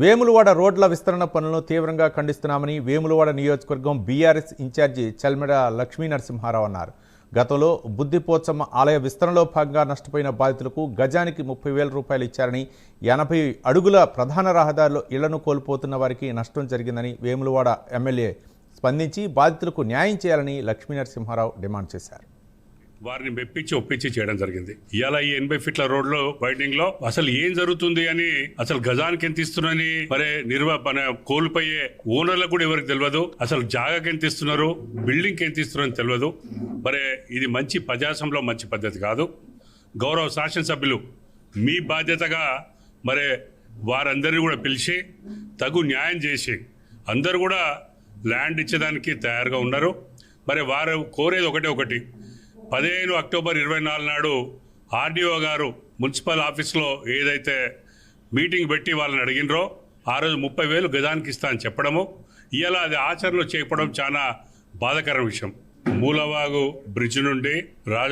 వేములవాడ రోడ్ల విస్తరణ పనులను తీవ్రంగా ఖండిస్తున్నామని వేములవాడ నియోజకవర్గం BRS in charge Chalmeda Lakshmi Narasimharao అన్నారు. గతంలో బుద్ధిపోచమ్మ ఆలయ విస్తరణలో భాగంగా నష్టపోయిన బాధితులకు గజానికి ముప్పై వేల రూపాయలు ఇచ్చారని ఎనభై అడుగుల ప్రధాన రహదారిలో ఇళ్ళను కోల్పోతున్న వారికి నష్టం జరిగిందని వేములవాడ ఎమ్మెల్యే స్పందించి బాధితులకు న్యాయం చేయాలని లక్ష్మీ నరసింహారావు డిమాండ్ చేశారు. వారిని మెప్పించి ఒప్పించి చేయడం జరిగింది. ఇలా ఈ ఎనభై ఫీట్ల రోడ్లో వైడింగ్లో అసలు ఏం జరుగుతుంది అని అసలు గజానికి ఎంత ఇస్తున్నారని మరి నిర్వ మన కోల్పోయే ఓనర్లకు కూడా ఎవరికి తెలియదు అసలు జాగాకి ఎంత ఇస్తున్నారు బిల్డింగ్కి ఎంత ఇస్తున్నారని తెలియదు మరి ఇది మంచి ప్రజాసంలో మంచి పద్ధతి కాదు. గౌరవ శాసనసభ్యులు మీ బాధ్యతగా మరి వారందరినీ కూడా పిలిచి తగు న్యాయం చేసి అందరూ కూడా ల్యాండ్ ఇచ్చేదానికి తయారుగా ఉన్నారు. మరి వారు కోరేది ఒకటే ఒకటి పదిహేను అక్టోబర్ ఇరవై నాలుగు నాడు ఆర్డీఓ గారు మున్సిపల్ ఆఫీస్లో ఏదైతే మీటింగ్ పెట్టి వాళ్ళని అడిగినరో ఆ రోజు ముప్పై వేలు గజానికి ఇస్తా అని చెప్పడము. ఇలా అది ఆచరణలో చేయకపోవడం చాలా బాధాకర విషయం. మూలవాగు బ్రిడ్జ్ నుండి రాజ